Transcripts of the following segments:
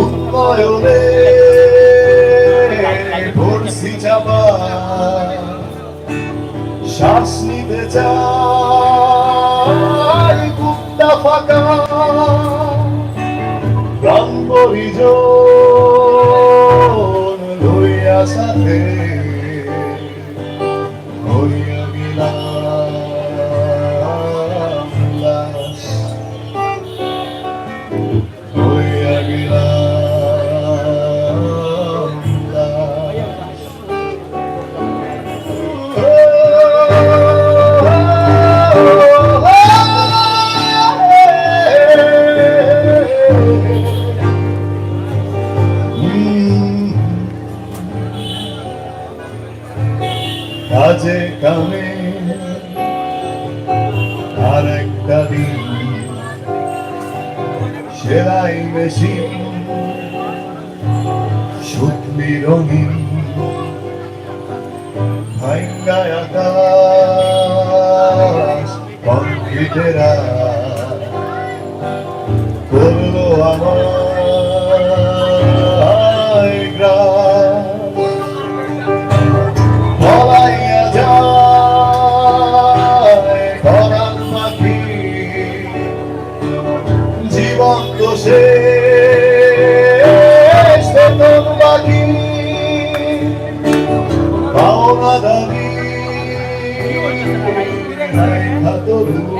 উন্নয়নে ভরসি চাপা। শ্বাস নিতে কুত্তা ফাঁকা। প্রাণ পরিজন লইয়া সাথে সেলাই মেশিন শুকলি রঙিন ভাঙ্গায় আকাশ কংক্রিটেরা করল আমার রেখা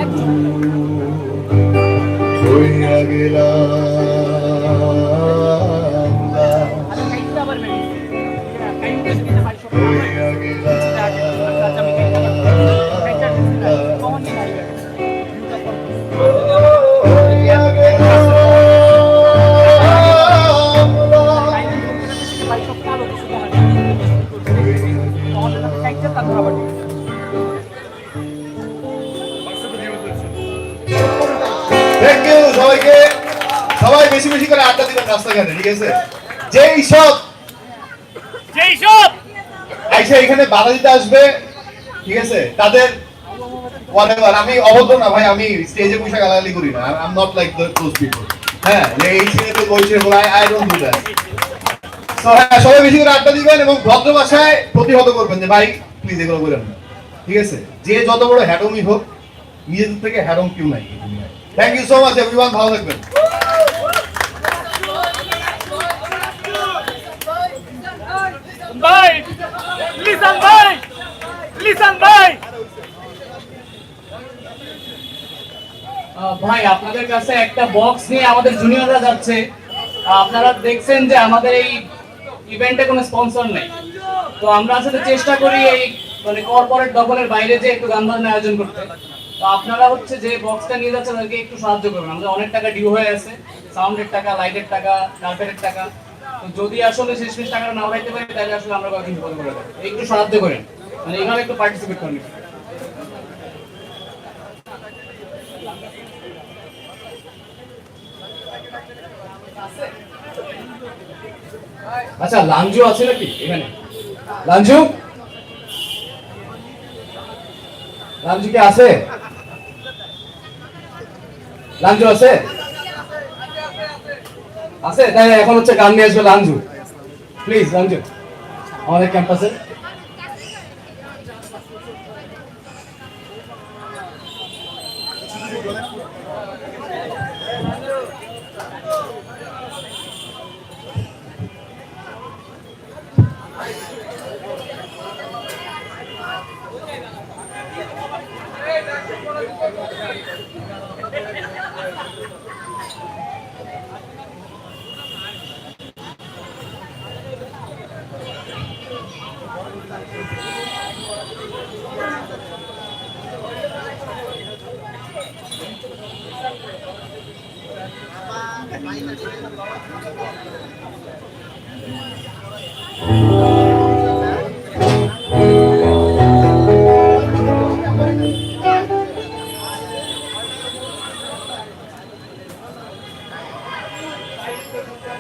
আড্ডা ঠিক আছে? যেই সব যেই সব! আইসা এখানে বাধা দিতে আসবে ঠিক আছে? তাদের whatever, আমি না ভাই আমি স্টেজে বসে গালাগালি করি না। I am not like those people হ্যাঁ এই ছেলে তো ওই বলে আই ডোন্ট ডু দ্যাট হ্যাঁ সবাই বেশি করে আড্ডা দিবেন এবং ভদ্র ভাষায় প্রতিহত করবেন যে ভাই প্লিজ এগুলো বলেন না। ঠিক আছে? যে যত বড় হোক নিজেদের থেকে হ্যাডম কেউ নাই thank you so much everyone ভালো থাকবেন। ভাই, লিসান ভাই লিসান ভাই। ভাই, আপনাদের কাছে একটা বক্স নিয়ে আমাদের জুনিয়ররা যাচ্ছে। আপনারা দেখছেন যে আমাদের এই ইভেন্টে কোনো স্পন্সর নেই। তো আমরা আসলে চেষ্টা করি এই মানে কর্পোরেট দখলের বাইরে যে একটু গান বাজনা আয়োজন করতে। তো আপনারা হচ্ছে যে বক্সটা নিয়ে যাচ্ছেন, তাদেরকে একটু সাহায্য করবেন। আমাদের অনেক টাকা ডিউ হয়ে আছে সাউন্ডের টাকা লাইটের টাকা কার্পেটের টাকা। যদি আসলে শেষমেশ টাকাটা না উঠাইতে পারি, তাহলে আসলে আমরা কয়েকদিন বিপদে পড়ে যাব একটু সাহায্য করেন। মানে এইভাবে একটু পার্টিসিপেট করেন। আচ্ছা লাঞ্জু আছে নাকি এখানে? লাঞ্জু? লাঞ্জু কি আছে? লাঞ্জু আছে? আছে? তাই এখন হচ্ছে গান নিয়ে আসবে লাঞ্জু। প্লিজ লাঞ্জু। আমাদের ক্যাম্পাসে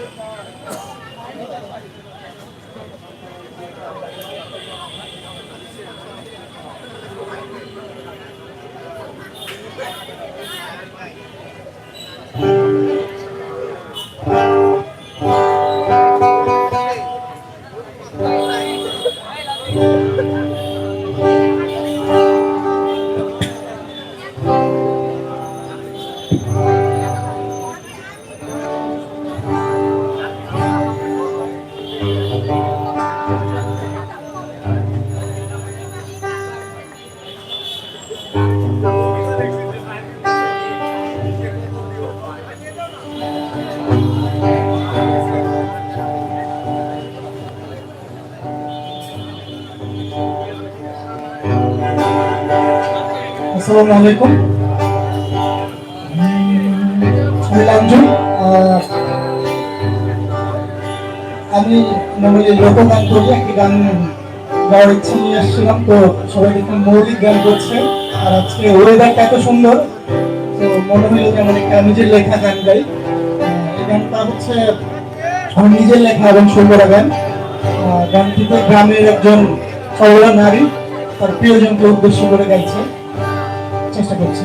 Yeah. আমি আমি লোকগান একটি গান গাওয়ার ইচ্ছে নিয়ে আসছিলাম। তো সবাই দেখুন, মৌলিক গান করছে, আর আজকে ওয়েদারটা এত সুন্দর, তো মনে হলো যে আমার একটা নিজের লেখা গান গাই। এই গানটা হচ্ছে আমার নিজের লেখা এবং সুন্দর গান। গানটিতে গ্রামের একজন সরলা নারী তার প্রিয়জনকে উদ্দেশ্য করে গাইছে। চেষ্টা করছি।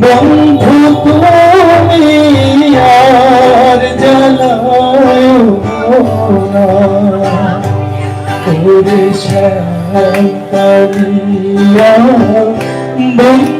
বন্ধু তুমি আর জ্বালায় না। শ্যাম বন্ধু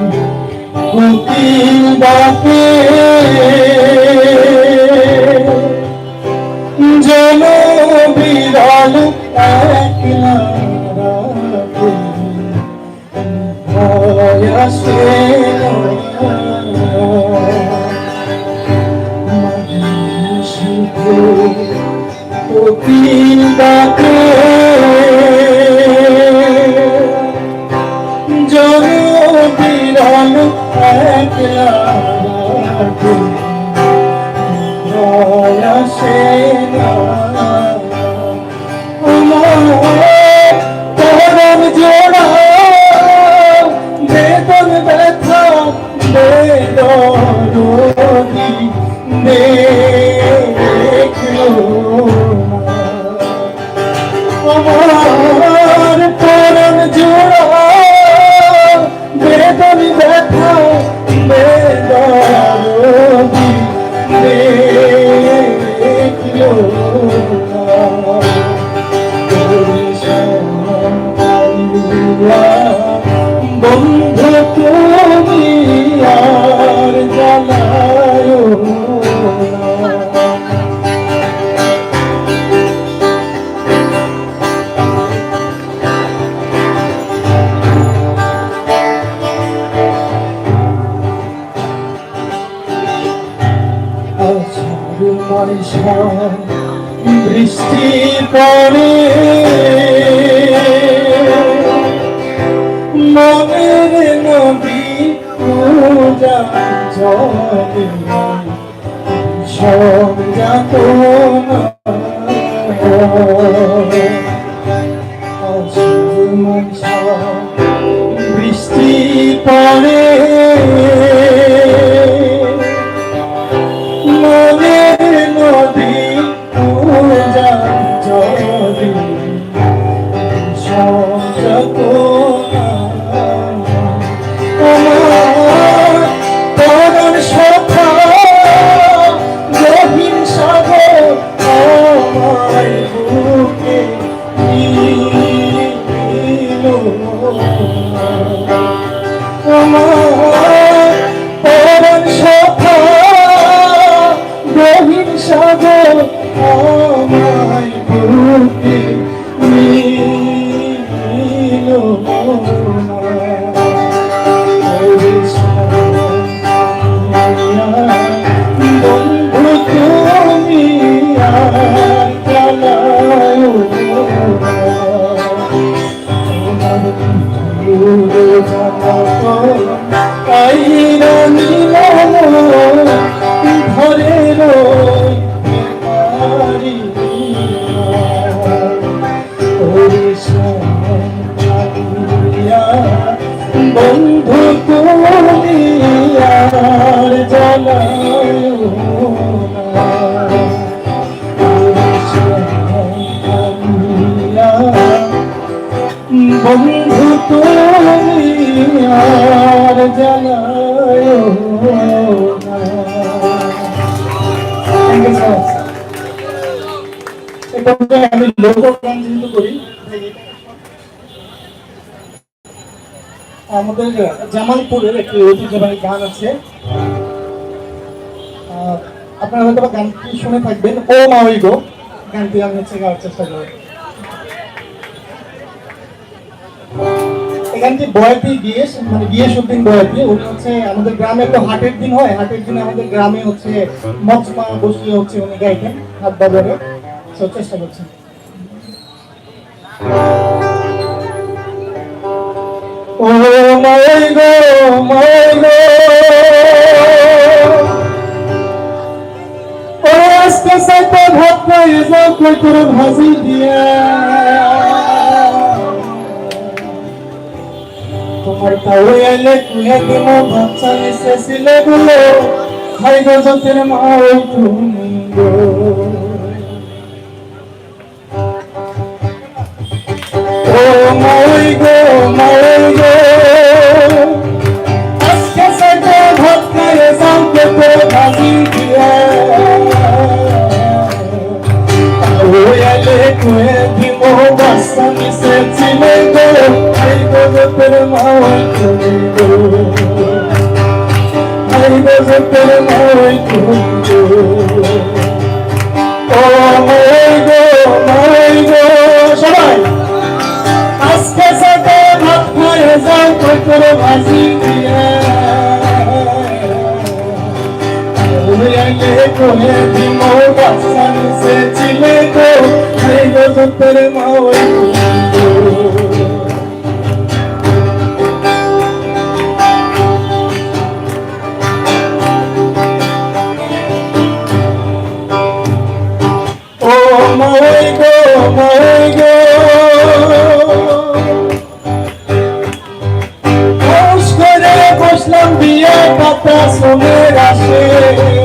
কুকিল ডাকে জন বিরল একলা আসে কুকিল ডাকে ভয় আসে না। আমার জামালপুরের একটি ঐতিহ্যবাহী গান আছে। আপনারা হয়তো গানটি শুনে থাকবেন। ও মা ওই গো। গানটি আমি হচ্ছে গাওয়ার চেষ্টা করি এই বয়াতি গিয়েস মানে গিয়েস উদ্দিন বয়াতি। উনি হচ্ছে আমাদের গ্রামে তো হাটের দিন হয়। হাটের দিনে আমাদের গ্রামে হচ্ছে মচমা বসিয়ে হচ্ছে উনি গাইতেন হাত বাজারে। চেষ্টা করছেন মাই গো মাই গো। আজকে সাথে ভাত খাই যাও কই করে ভাজি দিয়া। তোমার তাও এলে কুয়ে দিন বাচ্চা এসেছিলগুলো খাই গো যতের মা ওই তুমি গো। ও ওয়ালে কুয়ে দিমো বাসা মিশে ছিলে গো আই গো তোর মাওই তুমি গো আই গো তোর মাওই তুমি গো ও মাই গো মাই গো সবাই বসলাম বিয়ে পাতা সোমের আসে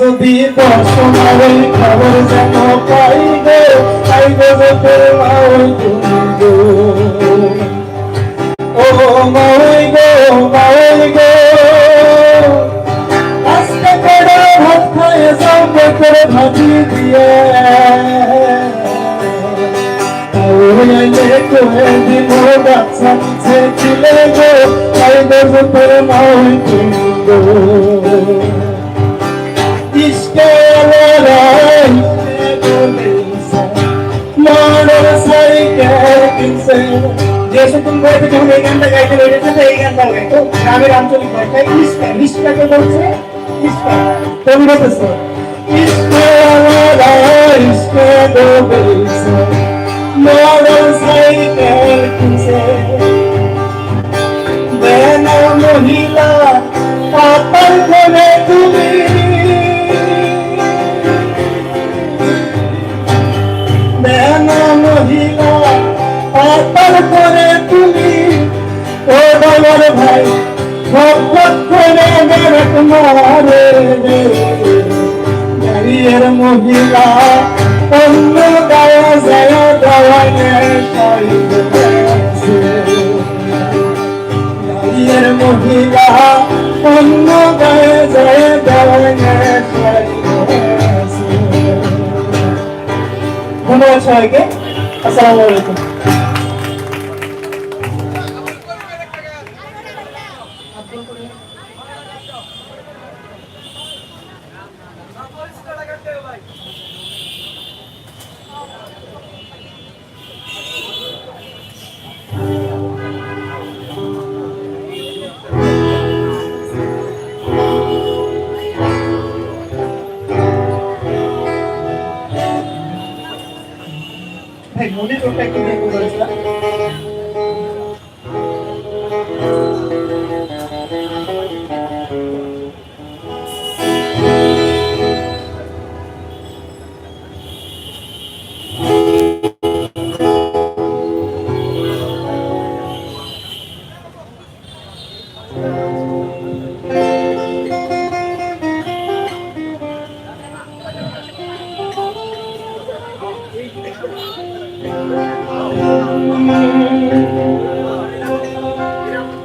যদি বসমারে খবর যেন পাই গো পাই গো তোর মাই ও মাই গো মাই গো করে ভাত যাও করে ভাজি দিয়ে ওয়ালে বাচ্চা নিচে গো পাই গো তোর মাই গো ইশকে লড়াই মোটর সাইকেল কিনছে যেসব তুমি বলতে যখন এই গানটা গাইতে বেরিয়েছে তো এই গানটা গাইতো গ্রামের আঞ্চলিক ভাষায় ইস্কা, ইস্কাকে বলছে ইশকে তুমি বলতেছো ইশকে আমার ইশকে দো নারীর মহিলা অন্য গায়ে যায় নারীর মহিলা অন্য গায়ে যায় ধন্যবাদ সবাইকে। আসসালামু আলাইকুম।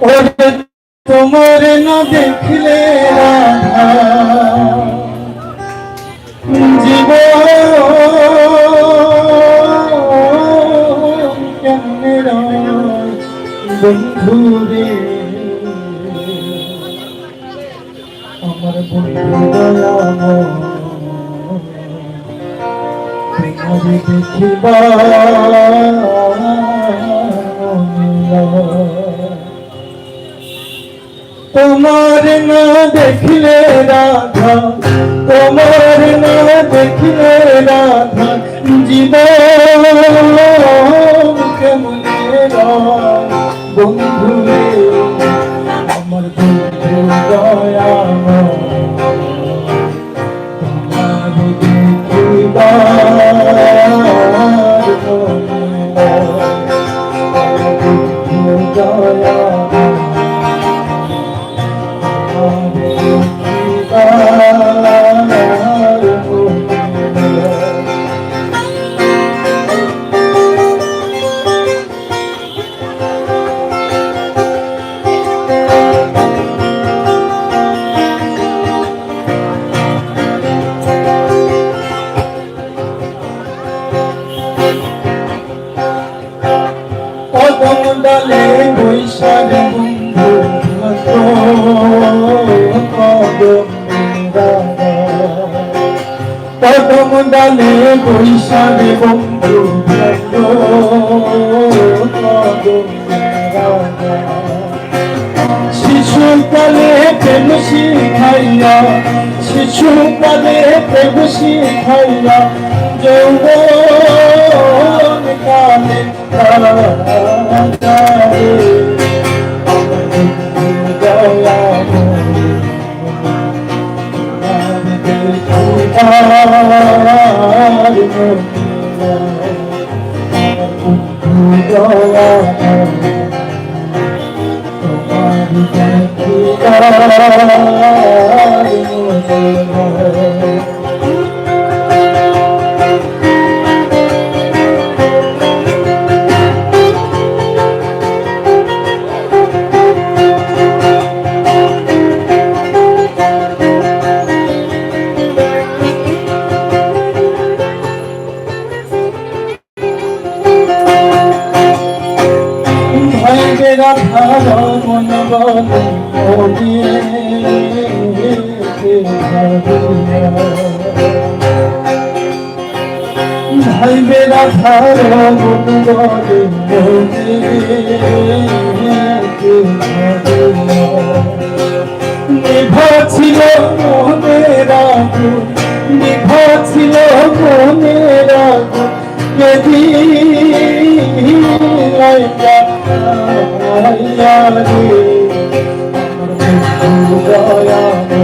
ওরে তোমার না দেখলে জীব বন্ধু রে। আমার বন্ধু দেখিবা দেখলে রাধা তোমার না দেখিলে রাধা জীবন কেমন বন্ধু শিখাইয়া যৌবন কালে তারে ভাইবে রাধার মন নিভা ছিল মনের আগুন নিভা ছিল মন আমার বন্ধু দয়ালো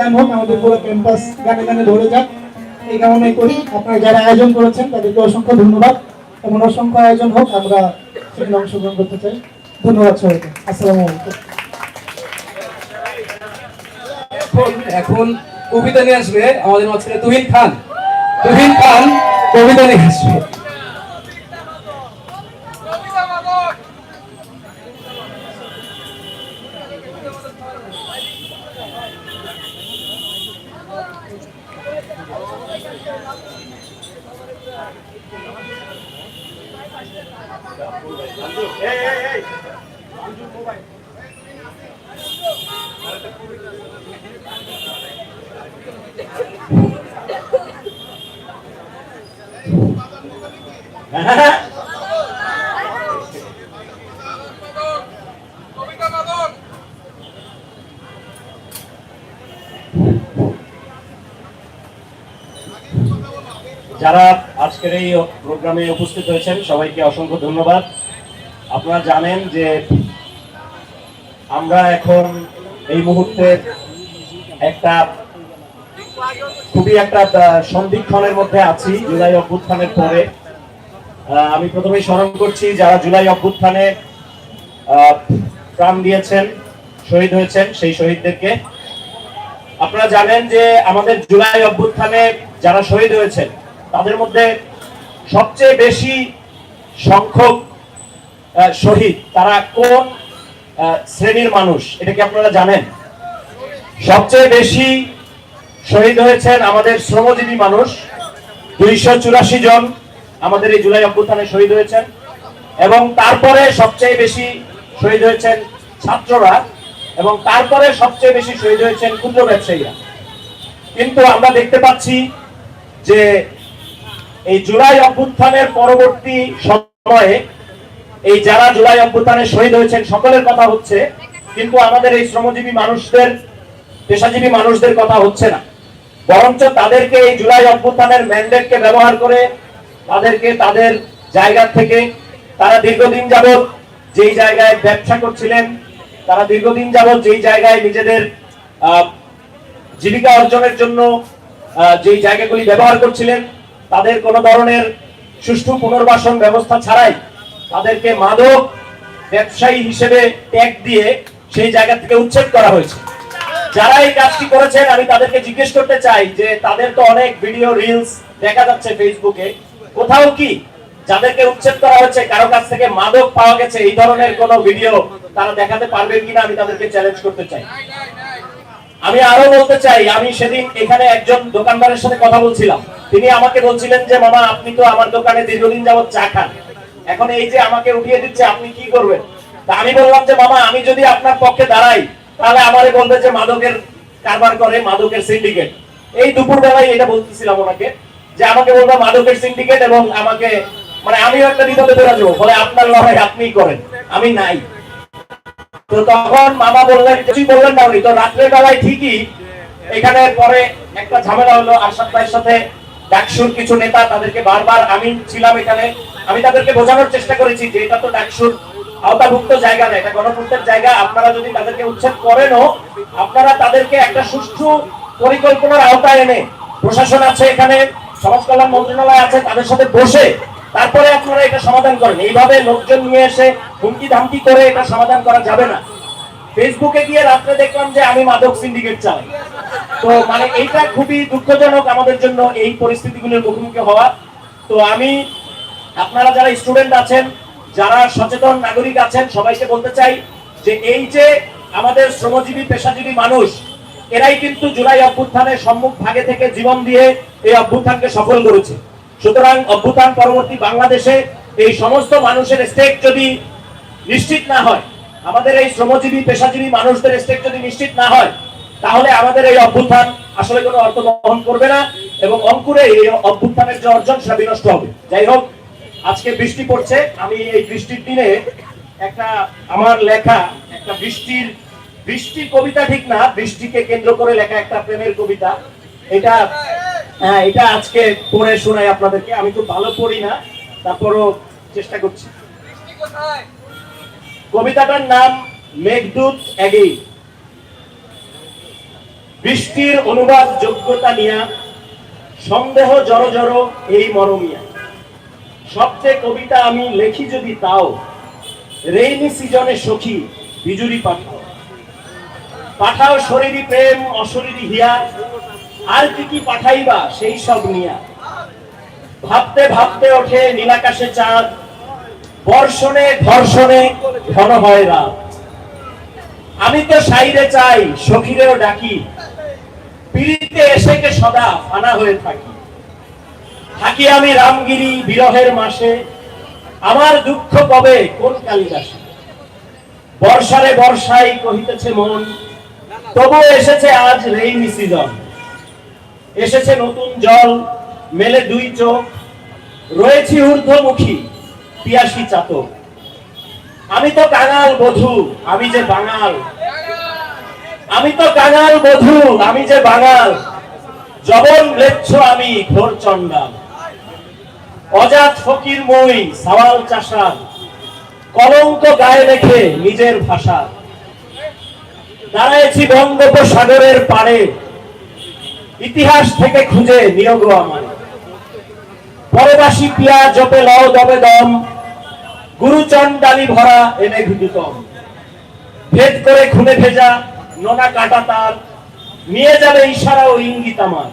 গান হোক, আমাদের পুরো ক্যাম্পাস গানে গানে ধরে যাক। এই করি। আপনারা যারা আয়োজন করেছেন, তাদেরকে অসংখ্য ধন্যবাদ। এমন অসংখ্য আয়োজন হোক, আমরা সেখানে অংশগ্রহণ করতে চাই। ধন্যবাদ সবাইকে। আসসালামু আলাইকুম। এখন এখন কবিতা নিয়ে আসবে আমাদের মাঝখানে তুহিন খান। তুহিন খান কবিতা নিয়ে আসবে। প্রোগ্রামে উপস্থিত হয়েছেন। সবাইকে অসংখ্য ধন্যবাদ। আপনারা জানেন যে আমরা এখন এই মুহূর্তে একটা খুবই একটা সন্ধিক্ষণের মধ্যে আছি, জুলাই অভ্যুত্থানের পরে। আমি প্রথমে স্মরণ করছি, যারা জুলাই অভ্যুত্থানে প্রাণ দিয়েছেন, শহীদ হয়েছেন, সেই শহীদদেরকে। আপনারা জানেন যে আমাদের জুলাই অভ্যুত্থানে যারা শহীদ হয়েছেন, তাদের মধ্যে সবচেয়ে বেশি সংখ্যক শহীদ, তারা কোন শ্রেণির মানুষ? এটা কি আপনারা জানেন? সবচেয়ে বেশি শহীদ হয়েছেন আমাদের শ্রমজীবী মানুষ, দুইশো চুরাশি জন আমাদের এই জুলাই অভ্যুত্থানে শহীদ হয়েছেন। এবং তারপরে সবচেয়ে বেশি শহীদ হয়েছেন ছাত্ররা এবং তারপরে সবচেয়ে বেশি শহীদ হয়েছেন ক্ষুদ্র ব্যবসায়ীরা। কিন্তু আমরা দেখতে পাচ্ছি যে এই জুলাই অভ্যুত্থানের পরবর্তী সময়ে, এই যারা জুলাই অভ্যুত্থানে শহীদ হয়েছেন, সকলের কথা হচ্ছে, কিন্তু আমাদের এই শ্রমজীবী মানুষদের, পেশাজীবী মানুষদের কথা হচ্ছে না। বরঞ্চ তাদেরকে এই জুলাই অভ্যুত্থানের ম্যান্ডেটকে ব্যবহার করে, তাদেরকে তাদের জায়গা থেকে, তারা দীর্ঘদিন যাবৎ যেই জায়গায় ব্যবসা করছিলেন, তারা দীর্ঘদিন যাবৎ যেই জায়গায় নিজেদের জীবিকা অর্জনের জন্য যেই জায়গাগুলি ব্যবহার করছিলেন তাদের কোনো ধরনের সুষ্ঠু পুনর্বাসন ব্যবস্থা ছাড়াই তাদেরকে মাদক ব্যবসায়ী হিসেবে ট্যাগ দিয়ে সেই জায়গা থেকে উচ্ছেদ করা হয়েছে। যারা এই কাজটি করেছেন, আমি তাদেরকে জিজ্ঞেস করতে চাই যে তাদের তো অনেক ভিডিও, রিলস দেখা যাচ্ছে ফেসবুকে। কোথাও কি যাদেরকে উচ্ছেদ করা হচ্ছে কারও কাছ থেকে মাদক পাওয়া গেছে, এই ধরনের কোন ভিডিও তারা দেখাতে পারবেন কিনা আমি তাদেরকে চ্যালেঞ্জ করতে চাই। আমি আরও বলতে চাই, আমি সেদিন এখানে একজন দোকানদারের সাথে কথা বলছিলাম। তিনি আমাকে বলছিলেন যে, মামা, আপনি তো আমার দোকানে দীর্ঘদিন যাবত চা খান। এখন এই যে আমাকে উঠিয়ে দিচ্ছে, আপনি কি করবেন? তা আমি বললাম যে, মামা, আমি যদি আপনার পক্ষে দাঁড়াই, তাহলে আমারে বলবে যে, মাদকের কারবার করে মাদকের সিন্ডিকেট এই দুপুর বেলায় এটা বলতেছিলাম ওনাকে, যে আমাকে বলবে মাদকের সিন্ডিকেট এবং আমাকে মানে আমিও একটা বিপদে পড়ে যাব বলে আপনার লড়াই আপনিই করেন, আমি নাই। তো তখন মামা বললেন, কিছুই বললেন না উনি। তো রাত্রে বেলায় ঠিকই এখানে পরে একটা ঝামেলা হলো ভাইয়ের সাথে। ডাকসুর কিছু নেতা তাদেরকে বারবার, আমি ছিলাম এখানে, আমি তাদেরকে বোঝানোর চেষ্টা করেছি যে এটা তো ডাকসুর আওতাভুক্ত জায়গা না, এটা গণতন্ত্রের জায়গা। আপনারা যদি তাদেরকে উচ্ছেদ করেনও, আপনারা তাদেরকে একটা সুষ্ঠু পরিকল্পনার আওতায় এনে, প্রশাসন আছে এখানে, সমাজ কল্যাণ মন্ত্রণালয় আছে, তাদের সাথে বসে তারপরে আপনারা এটা সমাধান করেন। এইভাবে লোকজন নিয়ে এসে হুমকি ধামকি করে এটা সমাধান করা যাবে না। ফেসবুকে গিয়ে রাত্রে দেখলাম যে আমি মাদক সিন্ডিকেট চালাই তো মানে এইটা খুবই দুঃখজনক আমাদের জন্য এই পরিস্থিতিগুলোর মুখোমুখি হওয়া। তো আমি, আপনারা যারা স্টুডেন্ট আছেন, যারা সচেতন নাগরিক আছেন, সবাইকে বলতে চাই যে এই যে আমাদের শ্রমজীবী, পেশাজীবী মানুষ, এরাই কিন্তু জুলাই অভ্যুত্থানের সম্মুখ ভাগে থেকে জীবন দিয়ে এই অভ্যুত্থানকে সফল করেছে। সুতরাং অভ্যুত্থান পরবর্তী বাংলাদেশে এই সমস্ত মানুষের স্টেক যদি নিশ্চিত না হয় আমাদের এই শ্রমজীবী, পেশাজীবী মানুষদের স্টেক যদি নিশ্চিত না হয়, তাহলে আমাদের এই অভ্যুত্থান আসলে কোনো অর্থ বহন করবে না এবং অঙ্কুরে এই অভ্যুত্থানের যে অর্জন সেটা বিনষ্ট হবে। যাই হোক, আজকে বৃষ্টি পড়ছে। আমি এই বৃষ্টির দিনে একটা, আমার লেখা, একটা বৃষ্টির বৃষ্টির কবিতা ঠিক না, বৃষ্টিকে কেন্দ্র করে লেখা একটা প্রেমের কবিতা। এটা হ্যাঁ এটা আজকে পড়ে শোনাই আপনাদেরকে। আমি খুব ভালো পড়ি না, তারপরও চেষ্টা করছি। কবিতাটার নাম মেঘদূত এগেই বৃষ্টির অনুবাদ যোগ্যতা নিয়া, সন্দেহ জড়ো জড়ো এই মরমিয়া। সবচেয়ে কবিতা আমি লেখি যদি তাও, রেইনি সিজনে সখী বিজুরি পাঠাও। পাঠাও শরীরী প্রেম, অশরীরী হিয়া, আর কি কি পাঠাইবা সেই সব নিয়া। ভাবতে ভাবতে ওঠে নীলাকাশে চাঁদ বর্ষণে, ধর্ষণে ঘন হয় রাত। আমি তো সাইরে চাই, সখীরেও ডাকি। পিড়িতে এসে কে সদা ফানা হয়ে থাকি। থাকি আমি রামগিরি বিরহের মাসে। আমার দুঃখ কবে, কোন কালিদাসে? বর্ষারে বর্ষাই কহিতেছে মন, তবু এসেছে আজ রেইনি সিজন। এসেছে নতুন জল, মেলে দুই চোখ। রয়েছি ঊর্ধ্বমুখী পিয়াসী চাতক। আমি তো কাঙাল বধু, আমি যে বাঙাল। আমি তো কাঙাল বধু, আমি যে বাঙাল। জবন লেচ্ছ আমি ঘোর চন্ডাল অজাত ফকির মই সাওয়াল চাষার কলঙ্ক গায়ে রেখে নিজের ভাষা দাঁড়াইছি বঙ্গোপসাগরের পাড়ে ইতিহাস থেকে খুঁজে নিয়োগ আমার পরবাসী পিয়া জপে লও দবে দম। গুরুচন্ডালি ভরা এনে ঘুটুতম ভেদ করে খুনে ভেজা নোনা কাটা তার নিয়ে যাবে ইশারা ও ইঙ্গিত আমার।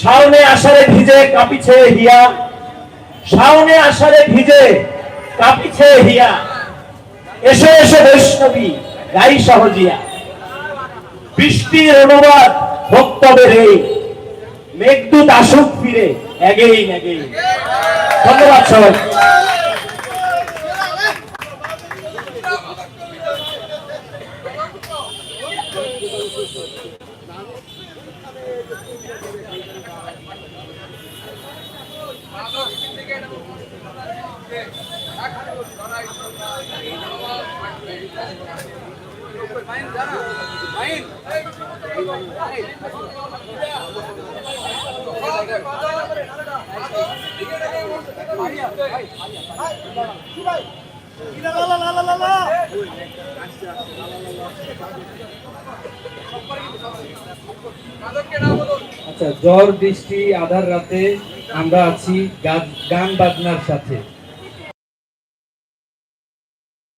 শাওনে আষাঢ়ে ভিজে কাঁপিছে হিয়া, শাওনে আষাঢ়ে ভিজে কাঁপিছে হিয়া। এসো এসো বৈষ্ণবী, গাই সহজিয়া। বৃষ্টির অনুবাদ বক্তব্যের এই মেঘদূত আসুক ফিরে এগেই এগেই ধন্যবাদ সবাই আচ্ছা ঝড় বৃষ্টি আধার রাতে আমরা আছি গান বাজনার সাথে।